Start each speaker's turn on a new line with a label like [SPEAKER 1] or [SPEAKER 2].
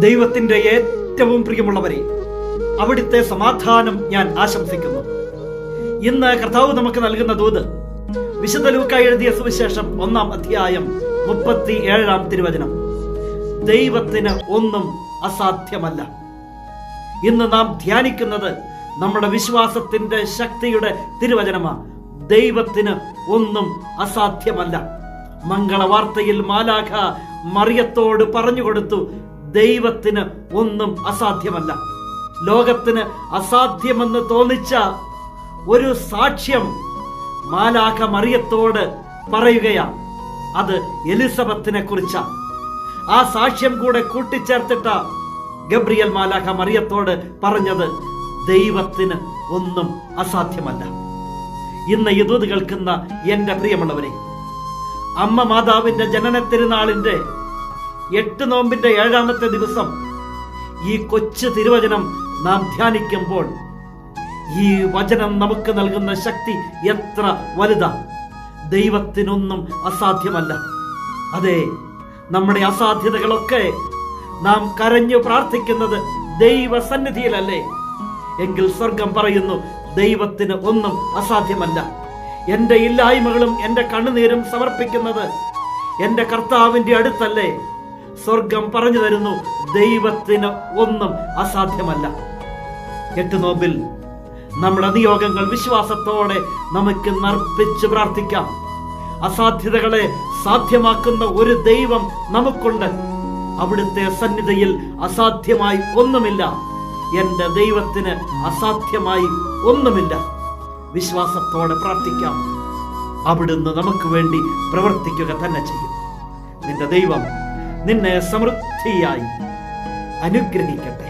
[SPEAKER 1] ദൈവത്തിന്റെ ഏറ്റവും പ്രിയമുള്ളവരെ അവിടുത്തെ സമാധാനം ഞാൻ ആശംസിക്കുന്നു. ഇന്ന് കർത്താവ് നമുക്ക് നൽകുന്ന ദൂത് വിശുദ്ധ ലൂക്ക എഴുതിയ സുവിശേഷം ഒന്നാം അധ്യായം മുപ്പത്തി ഏഴാം തിരുവചനം. ദൈവത്തിന് ഒന്നും അസാധ്യമല്ല. ഇന്ന് നാം ധ്യാനിക്കുന്നത് നമ്മുടെ വിശ്വാസത്തിന്റെ ശക്തിയുടെ തിരുവചനമാണ് ദൈവത്തിന് ഒന്നും അസാധ്യമല്ല. മംഗളവാർത്തയിൽ മാലാഖ മറിയത്തോട് പറഞ്ഞു കൊടുത്തു ദൈവത്തിന് ഒന്നും അസാധ്യമല്ല. ലോകത്തിന് അസാധ്യമെന്ന് തോന്നിച്ച ഒരു സാക്ഷ്യം മാലാഖ മറിയത്തോട് പറയുകയാണ്. അത് എലിസബത്തിനെ കുറിച്ചാണ്. ആ സാക്ഷ്യം കൂടെ കൂട്ടിച്ചേർത്തിട്ട ഗബ്രിയൽ മാലാഖ മറിയത്തോട് പറഞ്ഞത് ദൈവത്തിന് ഒന്നും അസാധ്യമല്ല. ഇന്ന് യദൂത് കേൾക്കുന്ന എന്റെ പ്രിയമുള്ളവരെ അമ്മ മാതാവിന്റെ ജനന എട്ട് നോമ്പിന്റെ ഏഴാമത്തെ ദിവസം ഈ കൊച്ചു തിരുവചനം നാം ധ്യാനിക്കുമ്പോൾ ഈ വചനം നമുക്ക് നൽകുന്ന ശക്തി എത്ര വലുതാ. ദൈവത്തിനൊന്നും അസാധ്യമല്ല. അതെ നമ്മുടെ അസാധ്യതകളൊക്കെ നാം കരഞ്ഞു പ്രാർത്ഥിക്കുന്നത് ദൈവസന്നിധിയിലല്ലേ? എങ്കിൽ സ്വർഗം പറയുന്നു ദൈവത്തിന് ഒന്നും അസാധ്യമല്ല. എന്റെ ഇല്ലായ്മകളും എന്റെ കണ്ണുനീരും സമർപ്പിക്കുന്നത് എന്റെ കർത്താവിന്റെ അടുത്തല്ലേ? സ്വർഗം പറഞ്ഞു തരുന്നു. ദൈവത്തിന് ഒന്നും അസാധ്യമല്ല. എട്ട് നോമ്പിൽ നമ്മുടെ നിയോഗങ്ങൾ വിശ്വാസത്തോടെ നമുക്ക് നർപ്പിച്ച് പ്രാർത്ഥിക്കാം. അസാധ്യതകളെ സാധ്യമാക്കുന്ന ഒരു ദൈവം നമുക്കുണ്ട്. അവിടുത്തെ സന്നിധിയിൽ അസാധ്യമായി ഒന്നുമില്ല. എന്റെ ദൈവത്തിന് അസാധ്യമായി ഒന്നുമില്ല. വിശ്വാസത്തോടെ പ്രാർത്ഥിക്കാം. അവിടുന്ന് നമുക്ക് വേണ്ടി പ്രവർത്തിക്കുക തന്നെ ചെയ്യും. നിന്റെ ദൈവം നിന്നെ സമൃദ്ധിയായി അനുഗ്രഹിക്കട്ടെ.